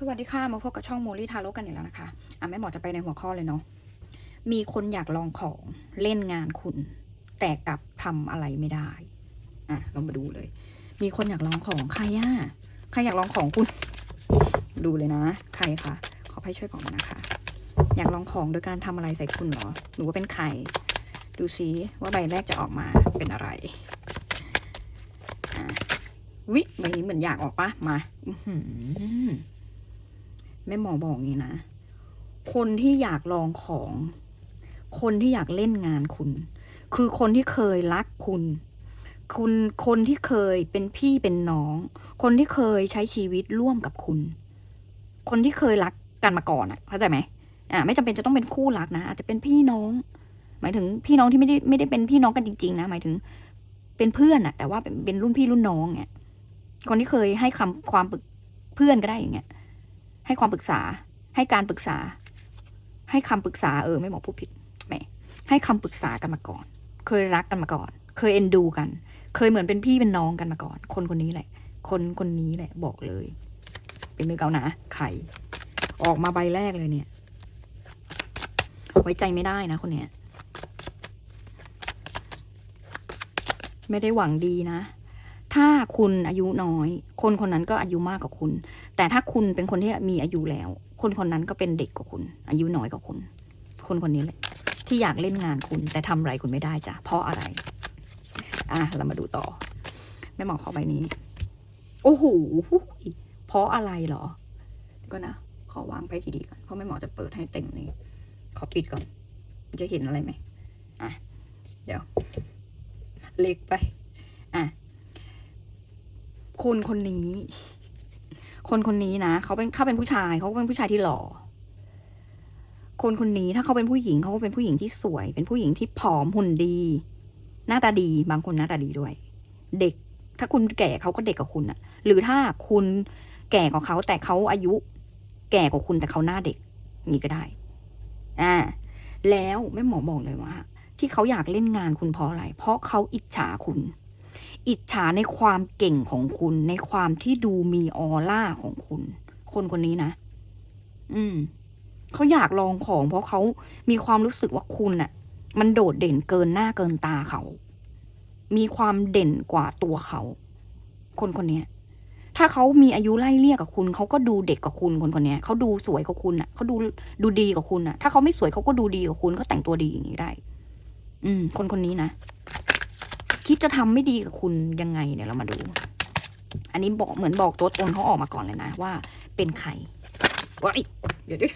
สวัสดีค่ะ มาพบกับช่องโมลี่ทาโร่กันอีกแล้วนะคะ อะแม่หมอจะไปในหัวข้อเลยเนาะ มีคนอยากลองของเล่นงานคุณ แต่กลับทำอะไรไม่ได้ อะเรามาดูเลย มีคนอยากลองของใครอะใครอยากลองของคุณ ดูเลยนะ ใครคะ ขอให้ช่วยบอกหน่อยนะคะ อยากลองของโดยการทำอะไรใส่คุณเหรอ หนูว่าเป็นใคร ดูซิว่าใบแรกจะออกมาเป็นอะไรอะวิใบนี้เหมือนอยากออกปะมา อื แม่หมอบอกงี้นะ คนที่อยากลองของ คนที่อยากเล่นงานคุณ คือคนที่เคยรักคุณคุณคนที่เคยเป็นพี่เป็นน้อง คนที่เคยใช้ชีวิตร่วมกับคุณ คนที่เคยรักกันมาก่อนอะเข้าใจไหมอ่าไม่จำเป็นจะต้องเป็นคู่รักนะอาจจะเป็นพี่น้อง หมายถึงพี่น้องที่ไม่ได้ไม่ได้เป็นพี่น้องกันจริง ๆ นะหมายถึง เป็นเพื่อนอะแต่ว่าเป็นเป็นรุ่นพี่รุ่นน้องเนี่ยคนที่เคยให้คำความปรึกเพื่อนก็ได้อย่างเงี้ย ให้ความปรึกษา ให้การปรึกษา ให้คำปรึกษาเออไม่บอกพูดผิดแหมให้คำปรึกษากันมาก่อน เคยรักกันมาก่อน เคยเอ็นดูกัน เคยเหมือนเป็นพี่เป็นน้องกันมาก่อน คนคนนี้แหละ คนคนนี้แหละ บอกเลย เป็นมือเกานะไข่ออกมาใบแรกเลยเนี่ย ไว้ใจไม่ได้นะคนเนี้ย ไม่ได้หวังดีนะ ถ้าคุณอายุน้อย คนคนนั้นก็อายุมากกว่าคุณ แต่ถ้าคุณเป็นคนที่มีอายุแล้ว คนคนนั้นก็เป็นเด็กกว่าคุณ อายุน้อยกว่าคุณ คนคนนี้แหละที่อยากเล่นงานคุณแต่ทำอะไรคุณไม่ได้จ้ะเพราะอะไร อะเรามาดูต่อแม่หมอขอใบนี้ โอ้โหเพราะอะไรเหรอ ก็นะขอวางไปดีๆก่อนเพราะแม่หมอจะเปิดให้เต็มนี้ ขอปิดก่อน จะเห็นอะไรไหมอะเดี๋ยว เล็กไป อะ คนคนนี้ คนคนนี้นะเขาเป็นเขาเป็นผู้ชายเขาเป็นผู้ชายที่หล่อคนคนนี้ถ้าเขาเป็นผู้หญิงเขาก็เป็นผู้หญิงที่สวย เป็นผู้หญิงที่ผอมหุ่นดี หน้าตาดีบางคนหน้าตาดีด้วย เด็ก ถ้าคุณแก่เขาก็เด็กกว่าคุณอะหรือถ้าคุณแก่กว่าเขาแต่เขาอายุ แก่กว่าคุณแต่เขาหน้าเด็กนี่ก็ได้ อ่า แล้วแม่หมอบอกเลยว่า ที่เขาอยากเล่นงานคุณเพราะอะไร เพราะเขาอิจฉาคุณ อิจฉาในความเก่งของคุณ ในความที่ดูมีออร่าของคุณ คนคนนี้นะ อืม เขาอยากลองของ เพราะเขามีความรู้สึกว่าคุณน่ะ มันโดดเด่นเกินหน้าเกินตาเขา มีความเด่นกว่าตัวเขา คนคนนี้ถ้าเขามีอายุไล่เลี่ยกับคุณ เขาก็ดูเด็กกว่าคุณคนคนนี้เขาดูสวยกว่าคุณอะเขาดูดูดีกว่าคุณอะ ถ้าเขาไม่สวยเขาก็ดูดีกว่าคุณเขาแต่งตัวดีอย่างนี้ได้ อืม คนคนนี้นะ คิดจะทำไม่ดีกับคุณยังไงเนี่ยเรามาดู อันนี้บอกเหมือนบอกตัวตนเขาออกมาก่อนเลยนะว่า เป็นใครว้ายเดี๋ยวดิ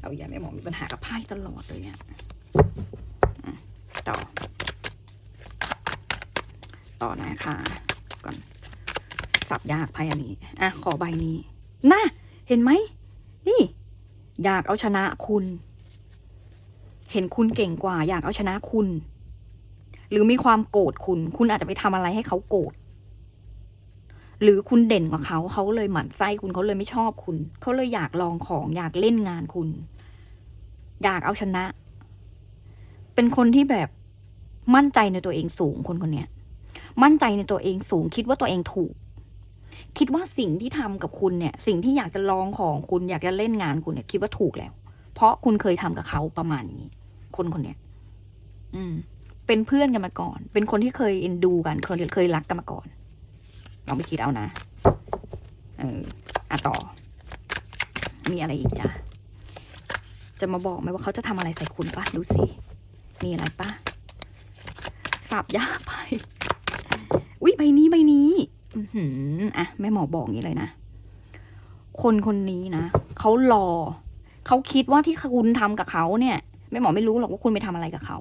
เอาอย่าไม่หมอมีปัญหากับไพ่ตลอดเลยเนี่ยอะต่อ ต่อนะคะก่อนสับยากไพ่อันนี้อะขอใบนี้น่าเห็นไหมนี่ อยากเอาชนะคุณ เห็นคุณเก่งกว่า อยากเอาชนะคุณ หรือมีความโกรธคุณ คุณอาจจะไปทำอะไรให้เขาโกรธหรือคุณเด่นกว่าเขาเขาเลยหมั่นไส้คุณเขาเลยไม่ชอบคุณ เขาเลยอยากลองของอยากเล่นงานคุณ อยากเอาชนะ เป็นคนที่แบบมั่นใจในตัวเองสูงคนคนเนี้ย มั่นใจในตัวเองสูง คิดว่าตัวเองถูก คิดว่าสิ่งที่ทำกับคุณเนี่ย สิ่งที่อยากจะลองของคุณอยากจะเล่นงานคุณเนี่ยคิดว่าถูกแล้ว เพราะคุณเคยทำกับเขาประมาณนี้ คนคนเนี้ย อืม เป็นเพื่อนกันมาก่อน เป็นคนที่เคยเอ็นดูกัน เคยเคยรักกันมาก่อนลองไปคิดเอานะ เอออะต่อ มีอะไรอีกจ้ะ จะมาบอกไหมว่าเขาจะทำอะไรใส่คุณปะดูสิ มีอะไรปะสับยาไป อุ๊ยใบนี้ใบนี้ อือหืออะแม่หมอบอกงี้เลยนะ คนคนนี้นะเขารอ เขาคิดว่าที่คุณทำกับเขาเนี่ยแม่หมอไม่รู้หรอกว่าคุณไปทำอะไรกับเขา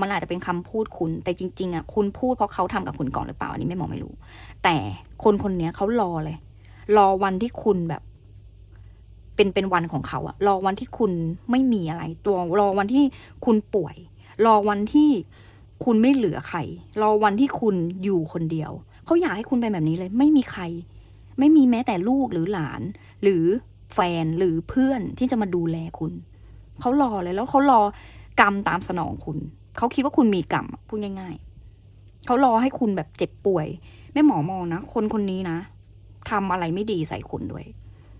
มันอาจจะเป็นคำพูดคุณ แต่จริง ๆอะคุณพูดเพราะเขาทำกับคุณก่อนหรือเปล่าอันนี้แม่มองไม่รู้ แต่คนคนนี้เขารอเลย รอวันที่คุณแบบ เป็นเป็นวันของเขาอะรอวันที่คุณไม่มีอะไร ตัวรอวันที่คุณป่วย รอวันที่คุณไม่เหลือใครรอวันที่คุณอยู่คนเดียวเขาอยากให้คุณเป็นแบบนี้เลย ไม่มีใคร ไม่มีแม้แต่ลูกหรือหลาน หรือแฟนหรือเพื่อนที่จะมาดูแลคุณเขารอเลยแล้วเขารอกรรมตามสนองคุณ เขาคิดว่าคุณมีกรรมพูดง่าย ๆเขารอให้คุณแบบเจ็บป่วยแม่หมอมองนะคนคนนี้นะทำอะไรไม่ดีใส่คุณด้วย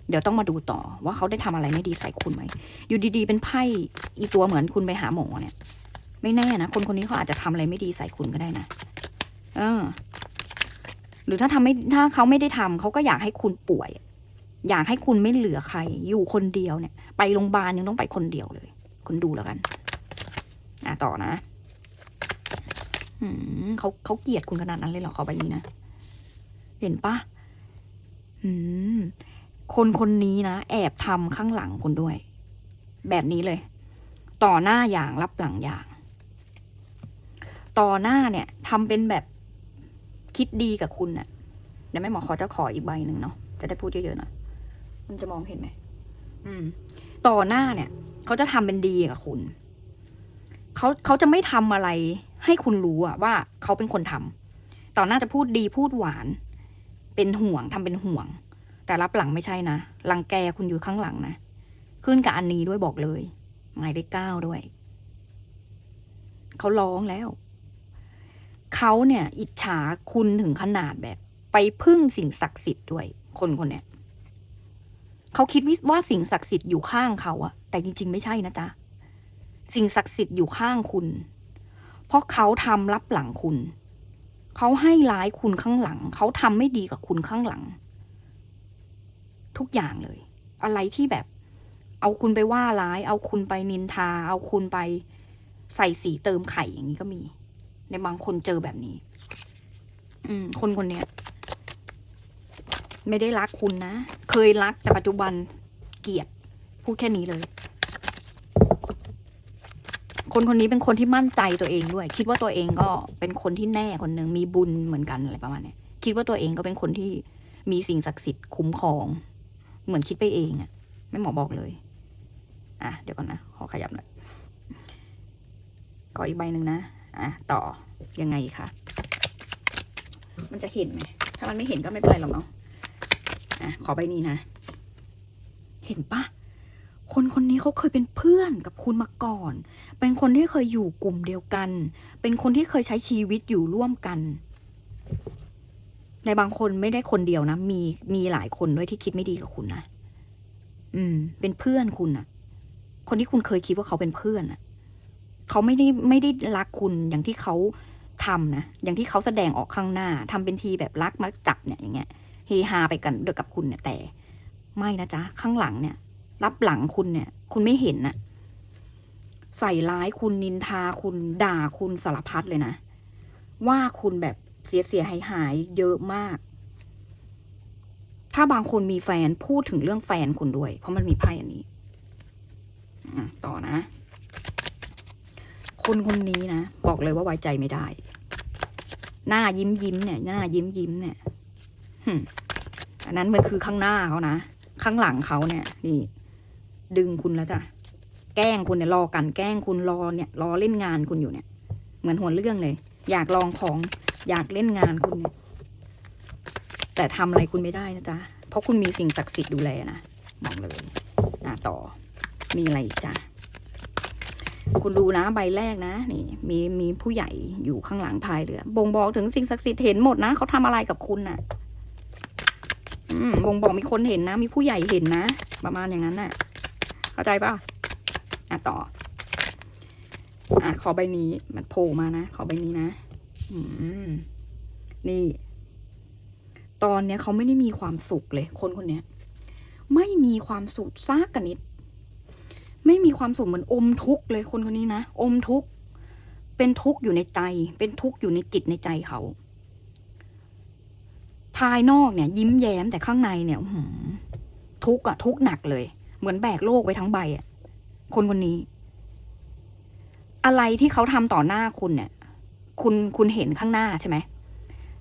เดี๋ยวต้องมาดูต่อว่าเขาได้ทำอะไรไม่ดีใส่คุณไหม อยู่ดีๆ เป็นไพ่อีตัวเหมือนคุณไปหาหมอเนี่ย ไม่แน่นะ คนคนนี้เขาอาจจะทำอะไรไม่ดีใส่คุณก็ได้นะ เออ หรือถ้าทำไม่ถ้าเขาไม่ได้ทำเขาก็อยากให้คุณป่วย อยากให้คุณไม่เหลือใคร อยู่คนเดียวเนี่ย ไปโรงพยาบาลยังต้องไปคนเดียวเลย คุณดูแล้วกัน อะต่อนะอเขาเขาเกลียดคุณขนาดนั้นเลยเหรอเขาไปนี้นะ เห็นปะคนคนนี้นะ แอบทำข้างหลังคุณด้วย แบบนี้เลย ต่อหน้าอย่างรับหลังอย่าง ต่อหน้าเนี่ยทำเป็นแบบคิดดีกับคุณน่ะเดี๋ยวแม่หมอขอจะขออีกใบหนึ่งเนาะจะได้พูดเยอะๆหน่อยมันจะมองเห็นไหมอืมต่อหน้าเนี่ย เขาจะทำเป็นดีกับคุณ เขาเขาจะไม่ทำอะไร ให้คุณรู้อะว่าเขาเป็นคนทำต่อหน้าจะพูดดีพูดหวาน เป็นห่วงทำเป็นห่วง แต่รับหลังไม่ใช่นะรังแกคุณอยู่ข้างหลังนะขึ้นกับอันนี้ด้วยบอกเลย หมายเลขเก้าด้วย เขาร้องแล้ว เขาเนี่ย อิจฉาคุณถึงขนาดแบบ ไปพึ่งสิ่งศักดิ์สิทธิ์ด้วย คนคนเนี้ยเขาคิดว่าสิ่งศักดิ์สิทธิ์อยู่ข้างเขาอะแต่จริง ๆ ไม่ใช่นะจ๊ะ สิ่งศักดิ์สิทธิ์อยู่ข้างคุณ เพราะเขาทำรับหลังคุณ เขาให้ร้ายคุณข้างหลัง เขาทำไม่ดีกับคุณข้างหลัง ทุกอย่างเลย อะไรที่แบบ เอาคุณไปว่าร้าย เอาคุณไปนินทา เอาคุณไปใส่สีเติมไข่อย่างนี้ก็มี ในบางคนเจอแบบนี้ อืม คนคนเนี้ย ไม่ได้รักคุณนะ เคยรักแต่ปัจจุบันเกลียดพูดแค่นี้เลย คนคนนี้เป็นคนที่มั่นใจตัวเองด้วย คิดว่าตัวเองก็เป็นคนที่แน่คนหนึ่งมีบุญเหมือนกันอะไรประมาณนี้คิดว่าตัวเองก็เป็นคนที่มีสิ่งศักดิ์สิทธิ์คุ้มครอง เหมือนคิดไปเองอะไม่หมอบอกเลย อะ เดี๋ยวก่อนนะ ขอขยับหน่อยขออีกใบหนึ่งนะ อะ ต่อ ยังไงคะ มันจะเห็นไหม ถ้ามันไม่เห็นก็ไม่เป็นไรหรอกเนาะ อะ ขอใบนี้นะ เห็นปะ คนคนนี้เขาเคยเป็นเพื่อนกับคุณมาก่อน เป็นคนที่เคยอยู่กลุ่มเดียวกัน เป็นคนที่เคยใช้ชีวิตอยู่ร่วมกัน ในบางคนไม่ได้คนเดียวนะ มีมีหลายคนด้วยที่คิดไม่ดีกับคุณนะ อืม เป็นเพื่อนคุณอะคนที่คุณเคยคิดว่าเขาเป็นเพื่อนอะเขาไม่ได้ไม่ได้รักคุณอย่างที่เขาทำนะ อย่างที่เขาแสดงออกข้างหน้าทำเป็นทีแบบรักมาจับเนี่ยอย่างเงี้ย เฮฮาไปกันเดียวกับคุณเนี่ยแต่ ไม่นะจ๊ะข้างหลังเนี่ย รับหลังคุณเนี่ย คุณไม่เห็นน่ะ ใส่ร้ายคุณนินทาคุณด่าคุณสารพัดเลยนะ ว่าคุณแบบเสียเสียหายหายเยอะมาก ถ้าบางคนมีแฟนพูดถึงเรื่องแฟนคุณด้วย เพราะมันมีไพ่อันนี้ต่อนะ คนคนนี้นะ บอกเลยว่าไว้ใจไม่ได้ หน้ายิ้มยิ้มเนี่ย หน้ายิ้มยิ้มเนี่ยอันนั้นมันคือข้างหน้าเขานะ ข้างหลังเขาเนี่ย นี่ ดึงคุณแล้วจ้ะแกล้งคุณเนี่ยรอกันแกล้งคุณรอเนี่ยรอเล่นงานคุณอยู่เนี่ย เหมือนหัวเรื่องเลย อยากลองของอยากเล่นงานคุณเนี่ยแต่ทำอะไรคุณไม่ได้นะจ๊ะ เพราะคุณมีสิ่งศักดิ์สิทธิ์ดูแลนะบอกเลยอะต่อ มีอะไรอีกจ้ะ คุณดูนะใบแรกนะ นี่ มีมีผู้ใหญ่อยู่ข้างหลังพายเรือ บ่งบอกถึงสิ่งศักดิ์สิทธิ์เห็นหมดนะเขาทำอะไรกับคุณน่ะ อืมบ่งบอกมีคนเห็นนะ มีผู้ใหญ่เห็นนะ ประมาณอย่างนั้นน่ะ เข้าใจป่ะอะต่อ อะขอใบนี้มันโผล่มานะ ขอใบนี้นะ อืม นี่ ตอนเนี้ยเขาไม่ได้มีความสุขเลย คนคนเนี้ย ไม่มีความสุขซากกันนิด ไม่มีความสุขเหมือนอมทุกข์เลยคนคนนี้นะ อมทุกข์ เป็นทุกข์อยู่ในใจ เป็นทุกข์อยู่ในจิตในใจเขา ภายนอกเนี่ย ยิ้มแย้มแต่ข้างในเนี่ยอื้อหือทุกข์อะทุกข์หนักเลย เหมือนแบกโลกไว้ทั้งใบอะคนคนนี้ อะไรที่เขาทำต่อหน้าคุณเนี่ย คุณคุณเห็นข้างหน้าใช่ไหม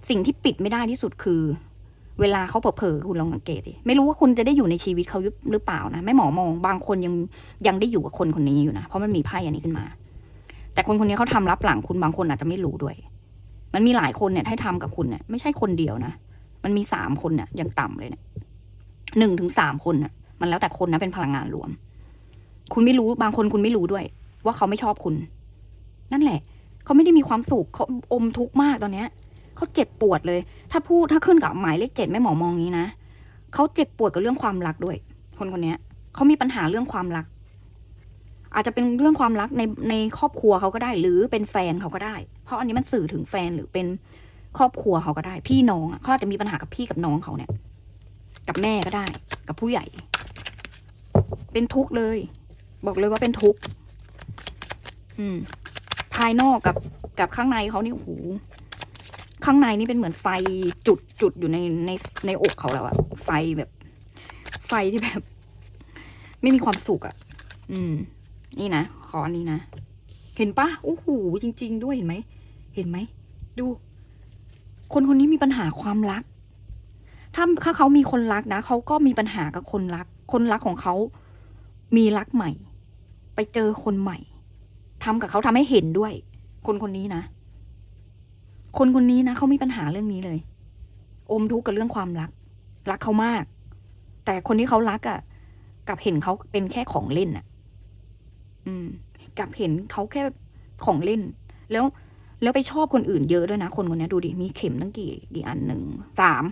สิ่งที่ปิดไม่ได้ที่สุดคือ เวลาเขาเผลอๆคุณลองสังเกตดิไม่รู้ว่าคุณจะได้อยู่ในชีวิตเขาหรือเปล่านะไม่หมอมองบางคนยังยังได้อยู่กับคนคนนี้อยู่นะเพราะมันมีไพ่อันนี้ขึ้นมา แต่คนคนนี้เขาทำรับหลังคุณบางคนอาจจะไม่รู้ด้วย มันมีหลายคนเนี่ยให้ทำกับคุณเนี่ยไม่ใช่คนเดียวนะมันมีสามคนเนี่ยยังต่ำเลยเนี่ยหนึ่งถึงสามคนน่ะ มันแล้วแต่คนนะเป็นพลังงานรวม คุณไม่รู้บางคนคุณไม่รู้ด้วย ว่าเขาไม่ชอบคุณ นั่นแหละ เขาไม่ได้มีความสุขเขาอมทุกข์มากตอนเนี้ยเขาเจ็บปวดเลย ถ้าพูดถ้าขึ้นกับหมายเลขเจ็ดแม่หมอมองงี้นะเขาเจ็บปวดกับเรื่องความรักด้วย คนคนนี้เขามีปัญหาเรื่องความรัก อาจจะเป็นเรื่องความรักในในครอบครัวเขาก็ได้ หรือเป็นแฟนเขาก็ได้ เพราะอันนี้มันสื่อถึงแฟนหรือเป็นครอบครัวเขาก็ได้ พี่น้องอะเขาอาจจะมีปัญหากับพี่กับน้องเขาเนี่ย กับแม่ก็ได้ กับผู้ใหญ่ เป็นทุกข์เลย บอกเลยว่าเป็นทุกข์อืม ภายนอกกับกับข้างในเขานี่โอ้โหข้างในนี่เป็นเหมือนไฟจุดจุดอยู่ในในในอกเขาแล้วอะไฟแบบ ไฟที่แบบ ไม่มีความสุขอะอืม นี่นะขออันนี้นะเห็นปะโอ้โหจริง ๆ ด้วยเห็นไหมเห็นไหมดู คนคนนี้มีปัญหาความรักถ้าถ้าเขามีคนรักนะเขาก็มีปัญหากับคนรัก คนรักของเขา มีรักใหม่ ไปเจอคนใหม่ทำกับเขาทำให้เห็นด้วย คนคนนี้นะ คนคนนี้นะเขามีปัญหาเรื่องนี้เลย อมทุกข์กับเรื่องความรัก รักเขามาก แต่คนที่เขารักอะ่ะกับเห็นเขาเป็นแค่ของเล่นอะ อืม กับเห็นเขาแค่ของเล่น แล้วแล้วไปชอบคนอื่นเยอะด้วยนะ คนคนนี้ดูดิ มีเข็มตั้งกี่กี่อันหนึ่งสาม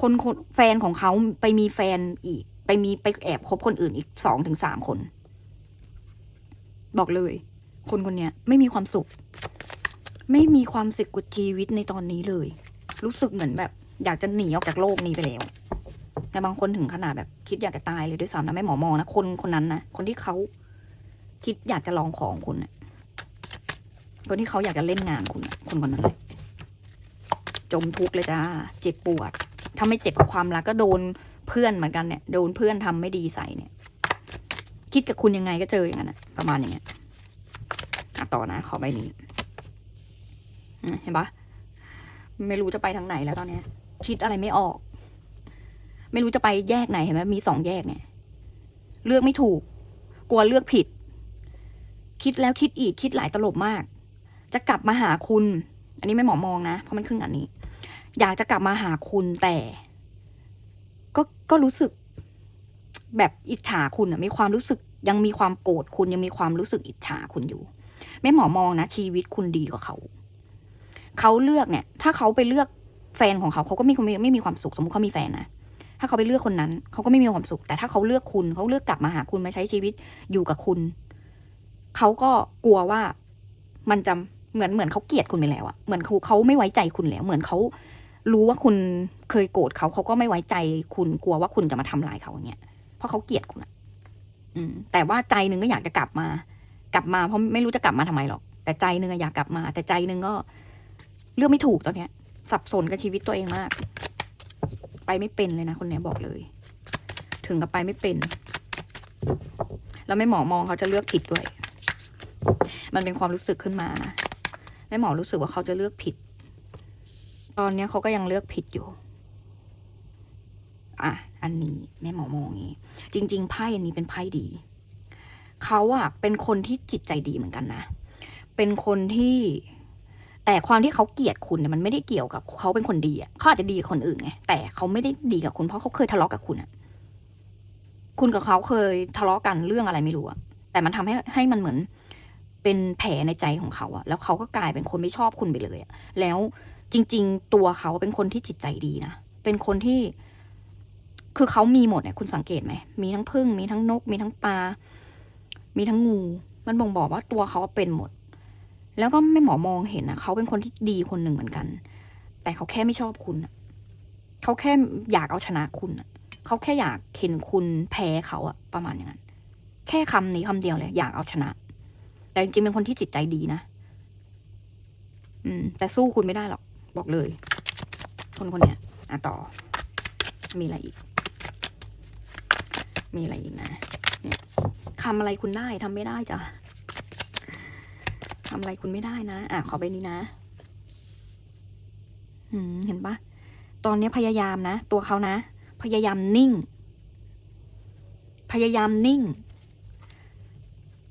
คนคนแฟนของเขาไปมีแฟนอีก ไปมีไปแอบคบคนอื่นอีกสองถึงสามคน บอกเลย คนคนนี้ไม่มีความสุข ไม่มีความสุขกับชีวิตในตอนนี้เลย รู้สึกเหมือนแบบ อยากจะหนีออกจากโลกนี้ไปแล้วแต่บางคนถึงขนาดแบบคิดอยากจะตายเลยด้วยซ้ำนะไม่หมอมองนะคนคนนั้นนะคนที่เขาคิดอยากจะลองของคุณนะคนที่เขาอยากจะเล่นงานคุณนะคนคนนั้นเลยจมทุกข์เลยจ้าเจ็บปวดถ้าไม่เจ็บกับความรักก็โดน เพื่อนเหมือนกันเนี่ยโดนเพื่อนทำไม่ดีใส่เนี่ย คิดกับคุณยังไงก็เจออย่างนั้นนะประมาณอย่างเงี้ยอะต่อนะ ขอใบนี้เห็นปะไม่รู้จะไปทางไหนแล้วตอนเนี้ยคิดอะไรไม่ออก ไม่รู้จะไปแยกไหนเห็นไหมมีสองแยกเนี่ย เลือกไม่ถูก กลัวเลือกผิด คิดแล้วคิดอีกคิดหลายตลบมาก จะกลับมาหาคุณ อันนี้ไม่หมอมองนะ เพราะมันครึ่งอันนี้ อยากจะกลับมาหาคุณแต่ ก็ก็รู้สึก แบบอิจฉาคุณอะมีความรู้สึก ยังมีความโกรธคุณยังมีความรู้สึกอิจฉาคุณอยู่ ไม่หมอมองนะชีวิตคุณดีกว่าเขาเขาเลือกเนี่ย ถ้าเขาไปเลือกแฟนของเขาเขาก็ไม่ไม่ไม่มีความสุขสมมติเขามีแฟนนะถ้าเขาไปเลือกคนนั้นเขาก็ไม่มีความสุข แต่ถ้าเขาเลือกคุณเขาเลือกกลับมาหาคุณมาใช้ชีวิตอยู่กับคุณเขาก็กลัวว่ามันจะเหมือนเหมือนเขาเกลียดคุณไปแล้วอะเหมือนเขาเขาไม่ไว้ใจคุณแล้ว เหมือนเขา รู้ว่าคุณเคยโกรธเขาเขาก็ไม่ไว้ใจคุณกลัวว่าคุณจะมาทำลายเขาเงี้ยเพราะเขาเกลียดคุณอะอืม แต่ว่าใจหนึ่งก็อยากจะกลับมา กลับมาเพราะไม่รู้จะกลับมาทำไมหรอก แต่ใจหนึ่งอะอยากกลับมา แต่ใจหนึ่งก็ เลือกไม่ถูกตอนเนี้ย สับสนกับชีวิตตัวเองมาก ไปไม่เป็นเลยนะคนเนี้ยบอกเลย ถึงกับไปไม่เป็น แล้วไม่หมอมองเขาจะเลือกผิดด้วย มันเป็นความรู้สึกขึ้นมานะแม่หมอรู้สึกว่าเขาจะเลือกผิด ตอนเนี้ยเขาก็ยังเลือกผิดอยู่ อะ อันนี้แม่หมอมองงี้ จริง ๆ ไพ่อันนี้เป็นไพ่ดี เขาอะเป็นคนที่จิตใจดีเหมือนกันนะ เป็นคนที่แต่ความที่เขาเกลียดคุณเนี่ยมันไม่ได้เกี่ยวกับเขาเป็นคนดีอะเขาอาจจะดีกับคนอื่นไงแต่เขาไม่ได้ดีกับคุณเพราะเขาเคยทะเลาะกับคุณอะคุณกับเขาเคยทะเลาะกันเรื่องอะไรไม่รู้อะแต่มันทำให้ให้มันเหมือนเป็นแผลในใจของเขาอะแล้วเขาก็กลายเป็นคนไม่ชอบคุณไปเลยอะแล้ว จริง ๆ ตัวเขาเป็นคนที่จิตใจดีนะ เป็นคนที่ คือเขามีหมดเนี่ยคุณสังเกตไหม มีทั้งพึ่ง มีทั้งนก มีทั้งปลา มีทั้งงู มันบ่งบอกว่าตัวเขาเป็นหมด แล้วก็ไม่หมอมองเห็นนะเขาเป็นคนที่ดีคนหนึ่งเหมือนกัน แต่เขาแค่ไม่ชอบคุณเขาแค่อยากเอาชนะคุณเขาแค่อยากเห็นคุณแพ้เขาอะประมาณอย่างนั้น แค่คำนี้คำเดียวเลย อยากเอาชนะ แต่จริงๆเป็นคนที่จิตใจดีนะอืม แต่สู้คุณไม่ได้หรอก บอกเลย คนคนเนี้ยอะต่อ มีอะไรอีก มีอะไรอีกนะเนี่ยทำอะไรคุณได้ทำไม่ได้จ้ะทำอะไรคุณไม่ได้นะ อะขอไปนี้นะอืมเห็นปะตอนนี้พยายามนะ ตัวเขานะ พยายามนิ่ง พยายามนิ่ง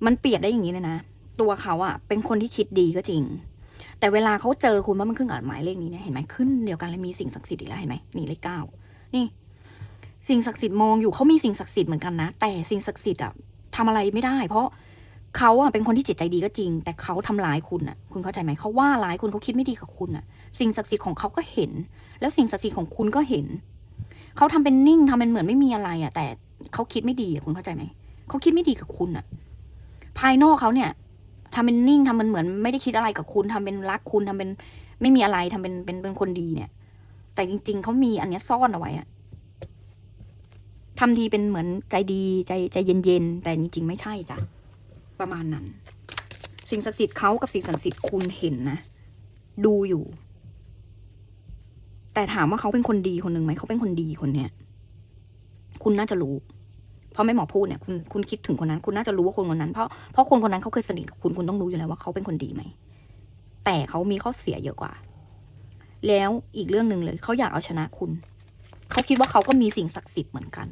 มันเปรียบได้อย่างนี้เลยนะ ตัวเขาอะเป็นคนที่คิดดีก็จริง แต่เวลาเขาเจอคุณว่ามันขึ้นกับหมายเลขนี้เนี่ยเห็นไหมขึ้นเดียวกันเลยมีสิ่งศักดิ์สิทธิ์อีกแล้วเห็นไหมนี่เลขเก้านี่สิ่งศักดิ์สิทธิ์มองอยู่เขามีสิ่งศักดิ์สิทธิ์เหมือนกันนะ แต่สิ่งศักดิ์สิทธิ์อะทำอะไรไม่ได้ เพราะเขาอะเป็นคนที่จิตใจดีก็จริง แต่เขาทำร้ายคุณอะคุณเข้าใจไหมเขาว่าร้ายคุณเขาคิดไม่ดีกับคุณอะสิ่งศักดิ์สิทธิ์ของเขาก็เห็น แล้วสิ่งศักดิ์สิทธิ์ของคุณก็เห็นเขาทำเป็นนิ่งทำเป็นเหมือนไม่มีอะไรอะแต่เขาคิดไม่ดีอะคุณเข้าใจไหมเขาคิดไม่ดีกับคุณอะภายนอกเขาเนี่ย ทำเป็นนิ่งทำเป็นเหมือนไม่ได้คิดอะไรกับคุณทำเป็นรักคุณทำเป็นไม่มีอะไรทำเป็นเป็นเป็นคนดีเนี่ย แต่จริง ๆเขามีอันนี้ซ่อนเอาไว้อะทำทีเป็นเหมือนใจดีใจใจเย็นๆแต่จริงๆไม่ใช่จ้ะประมาณนั้น สิ่งศักดิ์สิทธิ์เขากับสิ่งศักดิ์สิทธิ์คุณเห็นนะดูอยู่ แต่ถามว่าเขาเป็นคนดีคนหนึ่งไหมเขาเป็นคนดีคนเนี้ยคุณน่าจะรู้ พราะไม่หมอพูดเนี่ยคุณคุณคิดถึงคนนั้น คุณน่าจะรู้ว่าคนคนนั้นเพราะเพราะคนคนนั้นเขาเคยสนิทกับคุณคุณต้องรู้อยู่แล้วว่าเขาเป็นคนดีไหมแต่เขามีข้อเสียเยอะกว่า แล้วอีกเรื่องหนึ่งเลยเขาอยากเอาชนะคุณ เขาคิดว่าเขาก็มีสิ่งศักดิ์สิทธิ์เหมือนกัน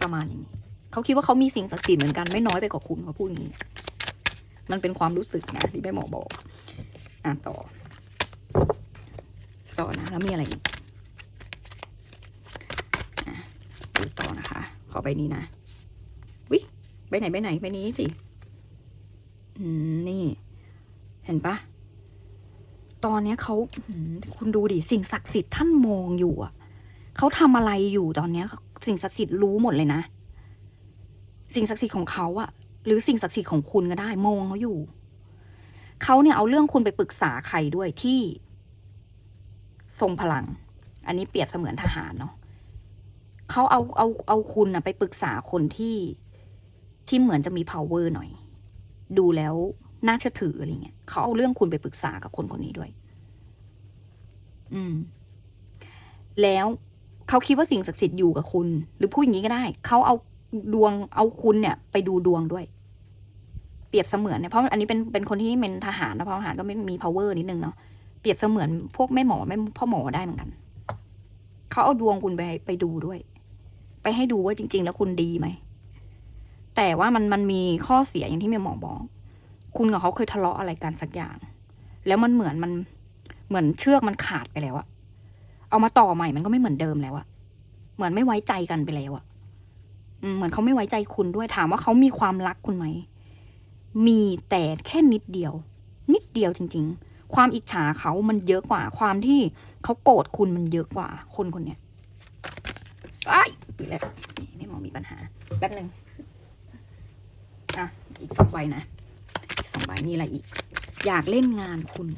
ประมาณอย่างนี้เขาคิดว่าเขามีสิ่งศักดิ์สิทธิ์เหมือนกันไม่น้อยไปกว่าคุณเขาพูดอย่างนี้ มันเป็นความรู้สึกนะที่แม่หมอบอก อะต่อ ต่อนะแล้วมีอะไรอีกอะดูต่อนะคะ ขอใบนี้นะวิใบไหนใบไหนใบนี้สิอืมนี่ เห็นปะตอนเนี้ยเขาคุณดูดิสิ่งศักดิ์สิทธิ์ท่านมองอยู่อะเขาทำอะไรอยู่ตอนเนี้ย สิ่งศักดิ์สิทธิ์รู้หมดเลยนะ สิ่งศักดิ์สิทธิ์ของเขาอะหรือสิ่งศักดิ์สิทธิ์ของคุณก็ได้มองเขาอยู่เขาเนี่ยเอาเรื่องคุณไปปรึกษาใครด้วยที่ ทรงพลัง อันนี้เปรียบเสมือนทหารเนาะ เขาเอาเอาเอาคุณนะไปปรึกษาคนที่ที่เหมือนจะมี power หน่อย ดูแล้วน่าเชื่อถืออะไรเงี้ยเขาเอาเรื่องคุณไปปรึกษากับคนคนนี้ด้วย อืม แล้วเขาคิดว่าสิ่งศักดิ์สิทธิ์อยู่กับคุณ หรือพูดอย่างนี้ก็ได้เขาเอาดวงเอาคุณเนี่ย ไปดูดวงด้วย เปรียบเสมือนเนี่ยเพราะอันนี้เป็นเป็นคนที่เป็นทหารนะเพราะทหารก็ไม่มี power นิดนึงเนาะเปรียบเสมือนพวกแม่หมอแม่พ่อหมอได้เหมือนกันเขาเอาดวงคุณไปไปดูด้วย ไปให้ดูว่าจริง ๆ แล้วคุณดีไหม แต่ว่ามันมันมีข้อเสียอย่างที่แม่หมอบอก คุณกับเขาเคยทะเลาะอะไรกันสักอย่าง แล้วมันเหมือนมันเหมือนเชือกมันขาดไปแล้วอะเอามาต่อใหม่มันก็ไม่เหมือนเดิมแล้วอะเหมือนไม่ไว้ใจกันไปแล้วอะเหมือนเขาไม่ไว้ใจคุณด้วยถามว่าเขามีความรักคุณไหม มีแต่แค่นิดเดียว นิดเดียวจริง ๆ ความอิจฉาเขามันเยอะกว่า ความที่เขาโกรธคุณมันเยอะกว่า คนคนเนี้ยไอ้ อีกแล้วนี่ไม่หมอมีปัญหา แป๊บหนึ่งอะ อีกสองใบนะอีกสองใบนี่อะไรอีก อยากเล่นงานคุณ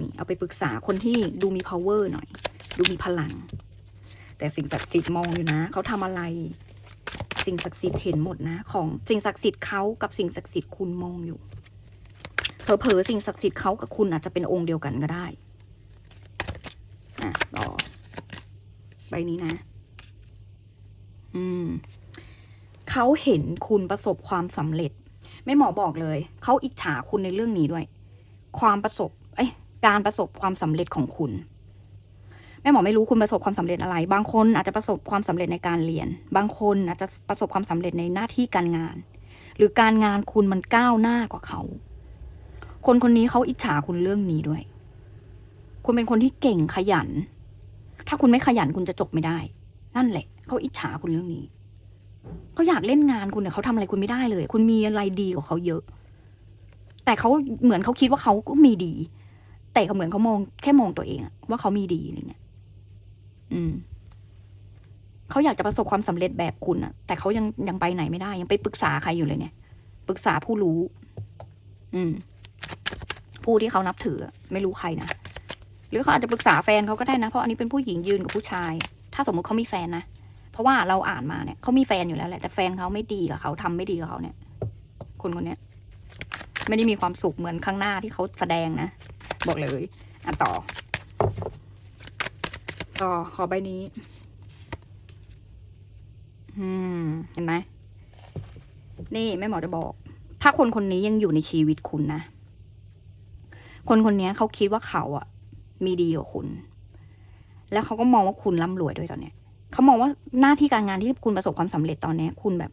นี่ เอาไปปรึกษาคนที่ดูมี power หน่อย ดูมีพลัง แต่สิ่งศักดิ์สิทธิ์มองอยู่นะ เขาทำอะไร สิ่งศักดิ์สิทธิ์เห็นหมดนะ ของสิ่งศักดิ์สิทธิ์เขากับสิ่งศักดิ์สิทธิ์คุณมองอยู่เผลอๆสิ่งศักดิ์สิทธิ์เขากับคุณอาจจะเป็นองค์เดียวกันก็ได้อะต่อใบนี้นะ อืมเขาเห็นคุณประสบความสำเร็จ ไม่หมอบอกเลย เขาอิจฉาคุณในเรื่องนี้ด้วย ความประสบ เอ้ยการประสบความสำเร็จของคุณแม่หมอไม่รู้คุณประสบความสำเร็จอะไร บางคนอาจจะประสบความสำเร็จในการเรียน บางคนอาจจะประสบความสำเร็จในหน้าที่การงาน หรือการงานคุณมันก้าวหน้ากว่าเขา คนคนนี้เขาอิจฉาคุณเรื่องนี้ด้วย คุณเป็นคนที่เก่งขยัน ถ้าคุณไม่ขยันคุณจะจบไม่ได้ นั่นแหละ เขาอิจฉาคุณเรื่องนี้เขาอยากเล่นงานคุณเนี่ยเขาทำอะไรคุณไม่ได้เลย คุณมีอะไรดีกว่าเขาเยอะ แต่เขาเหมือนเขาคิดว่าเขาก็มีดี แต่เขาเหมือนเขามองแค่มองตัวเองอะว่าเขามีดีอะไรเงี้ยอืมเขาอยากจะประสบความสำเร็จแบบคุณอะแต่เขายังยังไปไหนไม่ได้ ยังไปปรึกษาใครอยู่เลยเนี่ย ปรึกษาผู้รู้ อืม ผู้ที่เขานับถือ ไม่รู้ใครนะ หรือเขาอาจจะปรึกษาแฟนเขาก็ได้นะ เพราะอันนี้เป็นผู้หญิงยืนกับผู้ชาย ถ้าสมมติเขามีแฟนนะ ราะว่าเราอ่านมาเนี่ยเขามีแฟนอยู่แล้วแหละแต่แฟนเขาไม่ดีกับเขาทำไม่ดีกับเขาเนี่ย คนคนเนี้ย ไม่ได้มีความสุขเหมือนข้างหน้าที่เขาแสดงนะ บอกเลยอะต่อ ต่อขอใบนี้ อืม เห็นไหมนี่แม่หมอจะบอก ถ้าคนคนนี้ยังอยู่ในชีวิตคุณนะ คนคนนี้เขาคิดว่าเขาอะมีดีกว่าคุณ แล้วเขาก็มองว่าคุณร่ำรวยด้วยตอนเนี้ย เขามองว่าหน้าที่การงานที่คุณประสบความสำเร็จตอนนี้คุณแบบ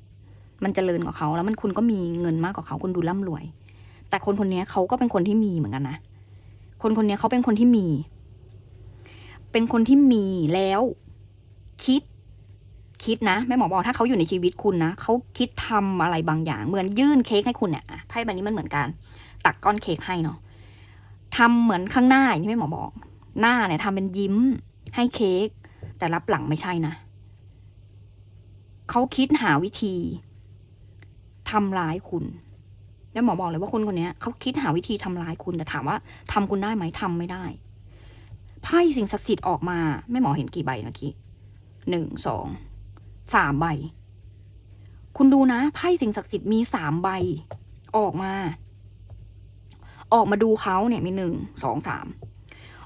มันเจริญกว่าเขา แล้วมันคุณก็มีเงินมากกว่าเขาคุณดูร่ำรวย แต่คนคนนี้เขาก็เป็นคนที่มีเหมือนกันนะคนคนนี้เขาเป็นคนที่มี เป็นคนที่มีแล้ว คิด คิดนะแม่หมอบอกถ้าเขาอยู่ในชีวิตคุณนะเขาคิดทำอะไรบางอย่าง เหมือนยื่นเค้กให้คุณเนี่ยไพ่ใบนี้มันเหมือนกัน ตักก้อนเค้กให้เนาะทำเหมือนข้างหน้าอย่างที่แม่หมอบอก หน้าเนี่ยทำเป็นยิ้มให้เค้ก แต่รับหลังไม่ใช่นะ เขาคิดหาวิธีทำร้ายคุณแม่หมอบอกเลยว่าคนคนนี้เขาคิดหาวิธีทำร้ายคุณแต่ถามว่าทำคุณได้ไหมทำไม่ได้ไพ่สิ่งศักดิ์สิทธิ์ออกมาแม่หมอเห็นกี่ใบเมื่อกี้หนึ่งสองสามใบ คุณดูนะไพ่สิ่งศักดิ์สิทธิ์มีสามใบ ออกมา ออกมาดูเขาเนี่ยมีหนึ่งสองสาม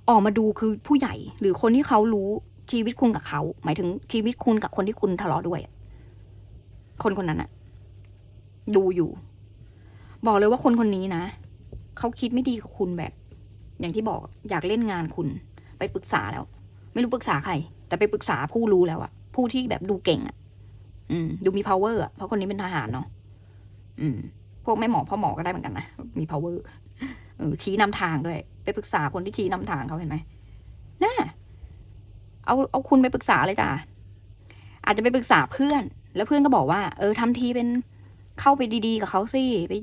ออกมาดูคือผู้ใหญ่หรือคนที่เขารู้ ชีวิตคุณกับเขา หมายถึงชีวิตคุณกับคนที่คุณทะเลาะด้วย คนคนนั้นอะดูอยู่ บอกเลยว่าคนคนนี้นะเขาคิดไม่ดีกับคุณแบบ อย่างที่บอกอยากเล่นงานคุณ ไปปรึกษาแล้ว ไม่รู้ปรึกษาใคร แต่ไปปรึกษาผู้รู้แล้วอะผู้ที่แบบดูเก่งอะอืม ดูมี power อะเพราะคนนี้เป็นทหารเนาะอืม พวกแม่หมอพ่อหมอก็ได้เหมือนกันนะมี power เออชี้นำทางด้วย ไปปรึกษาคนที่ชี้นำทางเขาเห็นไหมน่า เอาเอาคุณไปปรึกษาเลยจ้ะอาจจะไปปรึกษาเพื่อน แล้วเพื่อนก็บอกว่า เออทำทีเป็นเข้าไปดีๆกับเขาสิไป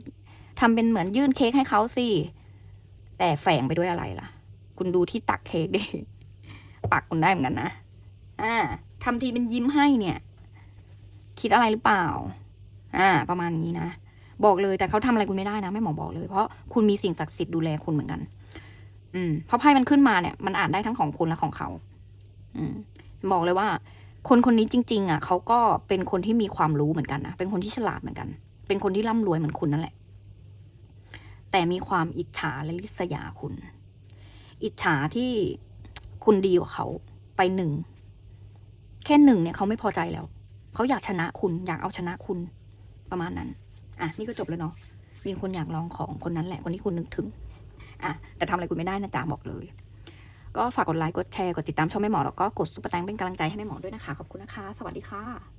ทำเป็นเหมือนยื่นเค้กให้เขาสิแต่แฝงไปด้วยอะไรล่ะ คุณดูที่ตักเค้กดิปักคุณได้เหมือนกันนะอ่าทำทีเป็นยิ้มให้เนี่ย คิดอะไรหรือเปล่า อ่า ประมาณนี้นะบอกเลยแต่เขาทำอะไรคุณไม่ได้นะไม่หมอบอกเลย เพราะคุณมีสิ่งศักดิ์สิทธิ์ดูแลคุณเหมือนกัน อืมเพราะไพ่มันขึ้นมาเนี่ย มันอ่านได้ทั้งของคุณและของเขา บอกเลยว่า คนคนนี้จริง ๆ อะเขาก็เป็นคนที่มีความรู้เหมือนกันนะเป็นคนที่ฉลาดเหมือนกัน เป็นคนที่ร่ำรวยเหมือนคุณนั่นแหละ แต่มีความอิจฉาและริษยาคุณ อิจฉาที่คุณดีกว่าเขาไปหนึ่งแค่หนึ่งเนี่ยเขาไม่พอใจแล้วเขาอยากชนะคุณ อยากเอาชนะคุณประมาณนั้น อะ นี่ก็จบแล้วเนาะมีคนอยากลองของคนนั้นแหละคนที่คุณนึกถึง อะ แต่ทำอะไรคุณไม่ได้นะจ๊ะบอกเลย ก็ฝากกดไลค์กดแชร์กดติดตามช่องแม่หมอแล้วก็กดซุปเปอร์แตงเป็นกำลังใจให้แม่หมอด้วยนะคะ ขอบคุณนะคะ สวัสดีค่ะ